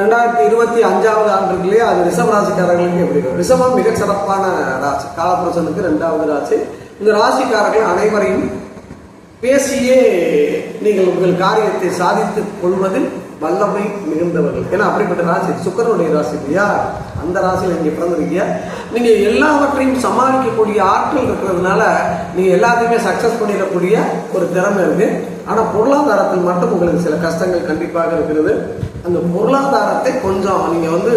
ரெண்டாயிரத்தி இருபத்தி அஞ்சாவது ஆண்டு இல்லையா அது ரிஷப ராசிக்காரர்களுக்கு எப்படி இருக்கும்? ரிஷபம் மிக சிறப்பான ராசி. காலப்புருஷனுக்கு ரெண்டாவது ராசி. இந்த ராசிக்காரர்கள் அனைவரையும் பேசியே நீங்கள் உங்கள் காரியத்தை சாதித்துக் கொள்வதில் வல்லமை மிகுந்தவர்கள். ஏன்னா அப்படிப்பட்ட ராசி. சுக்கரனுடைய ராசி இல்லையா? அந்த ராசியில் நீங்கள் பிறந்திருக்கீங்க நீங்கள் எல்லாவற்றையும் சமாளிக்கக்கூடிய ஆற்றல் இருக்கிறதுனால நீங்கள் எல்லாத்தையுமே சக்ஸஸ் பண்ணிடக்கூடிய ஒரு திறமை இருக்குது ஆனால் பொருளாதாரத்தில் மட்டும் உங்களுக்கு சில கஷ்டங்கள் கண்டிப்பாக இருக்கிறது. அந்த பொருளாதாரத்தை கொஞ்சம் நீங்கள் வந்து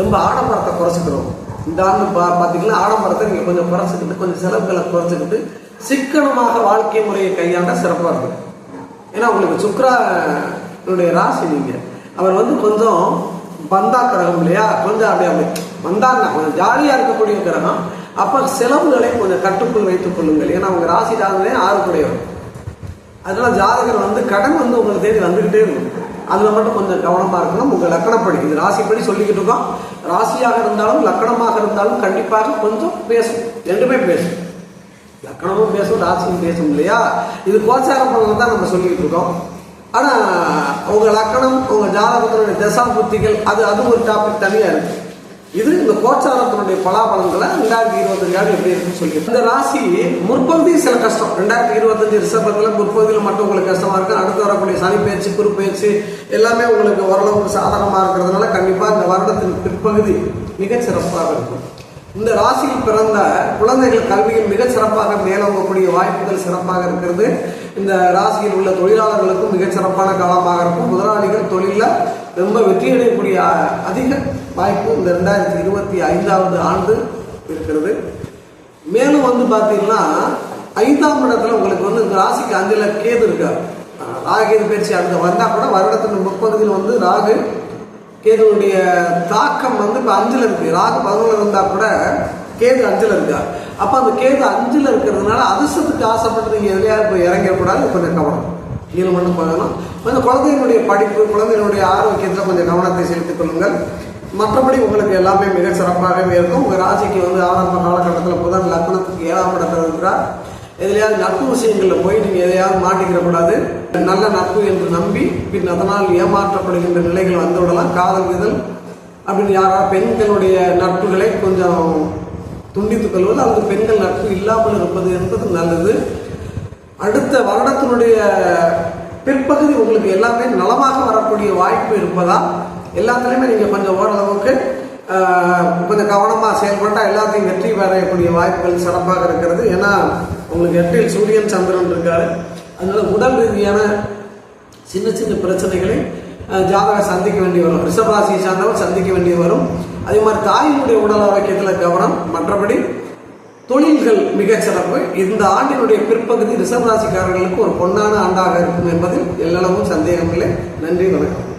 ரொம்ப ஆடம்பரத்தை குறைச்சிக்கணும். இந்த ஆண்டு பா பார்த்தீங்கன்னா ஆடம்பரத்தை நீங்கள் கொஞ்சம் குறைச்சிக்கிட்டு கொஞ்சம் செலவுகளை குறைச்சிக்கிட்டு சிக்கனமாக வாழ்க்கை முறையை கையாண்டால் சிறப்பாக இருக்கும் ஏன்னா உங்களுக்கு சுக்ரானுடைய ராசி நீங்கள் அவர் வந்து கொஞ்சம் பந்தா கிரகம் இல்லையா? கொஞ்சம் அப்படியே அப்படி வந்தாங்க கொஞ்சம் ஜாலியாக இருக்கக்கூடிய கிரகம். அப்போ செலவுகளை கொஞ்சம் கட்டுக்குள் வைத்துக் கொள்ளுங்கள். ஏன்னா உங்க ராசி ஜாதகமே ஆறுக்குடையவர். அதனால ஜாதகர் வந்து கடன் வந்து உங்களை தேடி வந்துக்கிட்டே இருக்கும். அதில் மட்டும் கொஞ்சம் கவனமாக இருக்கணும். உங்கள் லக்கணப்படி இது ராசிப்படி சொல்லிக்கிட்டு இருக்கோம். ராசியாக இருந்தாலும் லக்கணமாக இருந்தாலும் கண்டிப்பாக கொஞ்சம் பேசும். ரெண்டுமே பேசும். லக்கணமும் பேசும் ராசியும் பேசும் இல்லையா? இது கோச்சாரம் பலன் தான் நம்ம சொல்லிக்கிட்டு இருக்கோம். ஆனால் உங்கள் லக்கணம் உங்கள் ஜாதகத்தினுடைய தசா புத்திகள் அது அது ஒரு டாபிக் தனியாக இருக்குது இது இந்த கோச்சாரத்தினுடைய பலாபலன்களை ரெண்டாயிரத்தி இருபத்தஞ்சு ஆண்டு எப்படி இருக்குன்னு சொல்லி இந்த ராசி முற்பகுதி சில கஷ்டம். ரெண்டாயிரத்தி இருபத்தஞ்சு ரிசர்வத்தில் முற்பகுதியில் மட்டும் உங்களுக்கு கஷ்டமா இருக்கு. அடுத்து வரக்கூடிய சனி பயிற்சி குரு பயிற்சி எல்லாமே உங்களுக்கு ஓரளவுக்கு சாதகமாக இருக்கிறதுனால கண்டிப்பாக இந்த வருடத்தின் பிற்பகுதி மிகச் சிறப்பாக இருக்கும். இந்த ராசியில் பிறந்த குழந்தைகள் கல்வியில் மிகச் சிறப்பாக மேலோங்கக்கூடிய வாய்ப்புகள் சிறப்பாக இருக்கிறது. இந்த ராசியில் உள்ள தொழிலாளர்களுக்கும் மிகச் சிறப்பான காலமாக இருக்கும். முதலாளிகள் தொழிலில் ரொம்ப வெற்றி அடையக்கூடிய அதிக வாய்ப்பு இந்த ரெண்டாயிரத்தி இருபத்தி ஐந்தாவது ஆண்டு இருக்கிறது. மேலும் வந்து பார்த்தீங்கன்னா ஐந்தாம் இடத்துல உங்களுக்கு வந்து இந்த ராசிக்கு அஞ்சுல கேது இருக்கார். அஹ் ராகேது பயிற்சி அந்த வந்தால் கூட வருடத்தின் முப்பகுதியில் வந்து ராகு கேதுவுடைய தாக்கம் வந்து இப்போ அஞ்சில் இருக்கு. ராகு பதினொன்று இருந்தால் கூட கேது அஞ்சில் இருக்கா? அப்போ அந்த கேது அஞ்சில் இருக்கிறதுனால அதிர்ஷ்டத்துக்கு ஆசைப்பட்டு நீங்கள் எதுலையாவது போய் இறங்கிடக்கூடாது. கொஞ்சம் கவனம். கீழே மட்டும் பண்ணணும் கொஞ்சம் குழந்தைகளுடைய படிப்பு குழந்தையினுடைய ஆரோக்கியத்தில் கொஞ்சம் கவனத்தை செலுத்திக் கொள்ளுங்கள். மற்றபடி உங்களுக்கு எல்லாமே மிக சிறப்பாகவே இருக்கும். உங்கள் ராசிக்கு வந்து ஆரம்ப காலகட்டத்தில் புதன் லக்னத்துக்கு ஏழாம் இடத்தில் இருக்கிறார். எதுலையாவது நட்பு விஷயங்களில் போய் நீங்கள் எதையாவது மாட்டிக்கிற கூடாது நல்ல நட்பு என்று நம்பி பின் அதனால் ஏமாற்றப்படுகின்ற நிலைகள் வந்து விடலாம் காதல் இதழ் அப்படின்னு யாராவது பெண்களுடைய நட்புகளை கொஞ்சம் துண்டித்துக் கொள்வது அல்லது பெண்கள் நட்பு இல்லாமல் இருப்பது என்பது நல்லது. அடுத்த வருடத்தினுடைய பிற்பகுதி உங்களுக்கு எல்லாமே நலமாக வரக்கூடிய வாய்ப்பு இருப்பதால் எல்லாத்துலேயுமே நீங்கள் கொஞ்சம் ஓரளவுக்கு கொஞ்சம் கவனமாக செயல்பட்டால் எல்லாத்தையும் வெற்றி பெறக்கூடிய வாய்ப்புகள் சிறப்பாக இருக்கிறது. ஏன்னா உங்களுக்கு எட்டில் சூரியன் சந்திரன் இருக்காரு. அதனால் உடல் ரீதியான சின்ன சின்ன பிரச்சனைகளை ஜாதகம் சந்திக்க வேண்டி வரும். ரிஷபராசியை சார்ந்தவர் சந்திக்க வேண்டி வரும். அதே மாதிரி தாயினுடைய உடல் ஆரோக்கியத்தில் கவனம். மற்றபடி தொழில்கள் மிகச்சிறப்பு இந்த ஆண்டினுடைய பிற்பகுதி ரிஷபராசிக்காரர்களுக்கு ஒரு பொன்னான ஆண்டாக இருக்கும் என்பதில் எல்லளவும் சந்தேகமில்லை. நன்றி வணக்கம்.